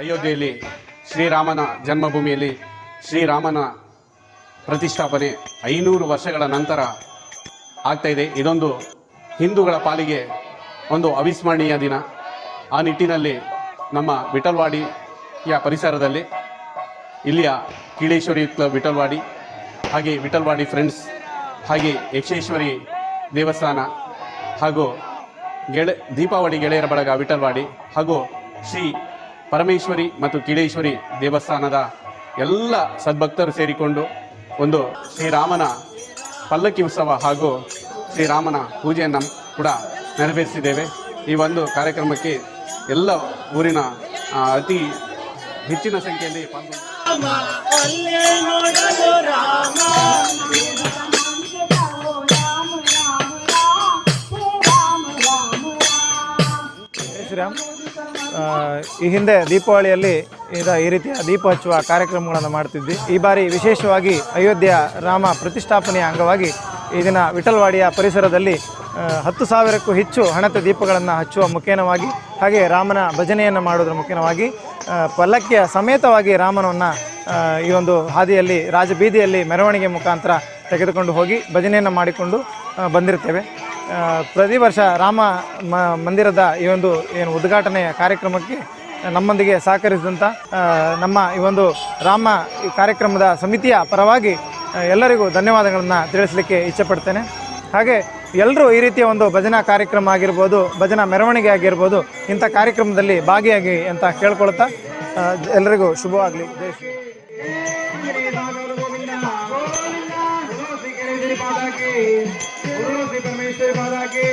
ಅಯೋಧ್ಯೆಯಲ್ಲಿ ಶ್ರೀರಾಮನ ಜನ್ಮಭೂಮಿಯಲ್ಲಿ ಶ್ರೀರಾಮನ ಪ್ರತಿಷ್ಠಾಪನೆ ಐನೂರು ವರ್ಷಗಳ ನಂತರ ಆಗ್ತಾ ಇದೆ. ಇದೊಂದು ಹಿಂದೂಗಳ ಪಾಲಿಗೆ ಒಂದು ಅವಿಸ್ಮರಣೀಯ ದಿನ. ಆ ನಿಟ್ಟಿನಲ್ಲಿ ನಮ್ಮ ವಿಠಲ್ವಾಡಿಯ ಪರಿಸರದಲ್ಲಿ ಇಲ್ಲಿಯ ಕೀಳೇಶ್ವರಿ ಕ್ಲಬ್ ವಿಠಲ್ವಾಡಿ, ಹಾಗೆ ವಿಠಲ್ವಾಡಿ ಫ್ರೆಂಡ್ಸ್, ಹಾಗೆ ಯಕ್ಷೇಶ್ವರಿ ದೇವಸ್ಥಾನ ಹಾಗೂ ಗೆಳೆ, ದೀಪಾವಳಿ ಗೆಳೆಯರ ಬಳಗ ವಿಠಲ್ವಾಡಿ ಹಾಗೂ ಶ್ರೀ ಪರಮೇಶ್ವರಿ ಮತ್ತು ಕೀಳೇಶ್ವರಿ ದೇವಸ್ಥಾನದ ಎಲ್ಲ ಸದ್ಭಕ್ತರು ಸೇರಿಕೊಂಡು ಒಂದು ಶ್ರೀರಾಮನ ಪಲ್ಲಕ್ಕಿ ಉತ್ಸವ ಹಾಗೂ ಶ್ರೀರಾಮನ ಪೂಜೆಯನ್ನು ಕೂಡ ನೆರವೇರಿಸಿದ್ದೇವೆ. ಈ ಒಂದು ಕಾರ್ಯಕ್ರಮಕ್ಕೆ ಎಲ್ಲ ಊರಿನ ಅತಿ ಹೆಚ್ಚಿನ ಸಂಖ್ಯೆಯಲ್ಲಿ ಪಾಲ್ಗೊಂಡು ಶ್ರೀರಾಮ್. ಈ ಹಿಂದೆ ದೀಪಾವಳಿಯಲ್ಲಿ ಇದ ಈ ರೀತಿಯ ದೀಪ ಹಚ್ಚುವ ಕಾರ್ಯಕ್ರಮಗಳನ್ನು ಮಾಡ್ತಿದ್ವಿ. ಈ ಬಾರಿ ವಿಶೇಷವಾಗಿ ಅಯೋಧ್ಯೆಯ ರಾಮ ಪ್ರತಿಷ್ಠಾಪನೆಯ ಅಂಗವಾಗಿ ಈ ದಿನ ವಿಠಲ್ವಾಡಿಯ ಪರಿಸರದಲ್ಲಿ ಹತ್ತು ಸಾವಿರಕ್ಕೂ ಹೆಚ್ಚು ಹಣತೆ ದೀಪಗಳನ್ನು ಹಚ್ಚುವ ಮುಖೇನವಾಗಿ ಹಾಗೆ ರಾಮನ ಭಜನೆಯನ್ನು ಮಾಡೋದ್ರ ಮುಖೇನವಾಗಿ ಪಲ್ಲಕ್ಕಿಯ ಸಮೇತವಾಗಿ ರಾಮನನ್ನು ಈ ಒಂದು ಹಾದಿಯಲ್ಲಿ, ರಾಜಬೀದಿಯಲ್ಲಿ ಮೆರವಣಿಗೆ ಮುಖಾಂತರ ತೆಗೆದುಕೊಂಡು ಹೋಗಿ ಭಜನೆಯನ್ನು ಮಾಡಿಕೊಂಡು ಬಂದಿರ್ತೇವೆ. ಪ್ರತಿ ವರ್ಷ ರಾಮ ಮಂದಿರದ ಈ ಒಂದು ಏನು ಉದ್ಘಾಟನೆಯ ಕಾರ್ಯಕ್ರಮಕ್ಕೆ ನಮ್ಮೊಂದಿಗೆ ಸಹಕರಿಸಿದಂಥ ನಮ್ಮ ಈ ಒಂದು ರಾಮ ಕಾರ್ಯಕ್ರಮದ ಸಮಿತಿಯ ಪರವಾಗಿ ಎಲ್ಲರಿಗೂ ಧನ್ಯವಾದಗಳನ್ನು ತಿಳಿಸಲಿಕ್ಕೆ ಇಚ್ಛೆಪಡ್ತೇನೆ ಹಾಗೆ ಎಲ್ಲರೂ ಈ ರೀತಿಯ ಒಂದು ಭಜನಾ ಕಾರ್ಯಕ್ರಮ ಆಗಿರ್ಬೋದು ಭಜನಾ ಮೆರವಣಿಗೆ ಆಗಿರ್ಬೋದು ಇಂಥ ಕಾರ್ಯಕ್ರಮದಲ್ಲಿ ಭಾಗಿಯಾಗಿ ಅಂತ ಕೇಳ್ಕೊಳ್ತಾ ಎಲ್ಲರಿಗೂ ಶುಭವಾಗಲಿ ಜೈ ಶ್ರೀ ಶ್ರೀ ಪರಮೇಶ್ವರಿ ಮಾತಾ ಕಿ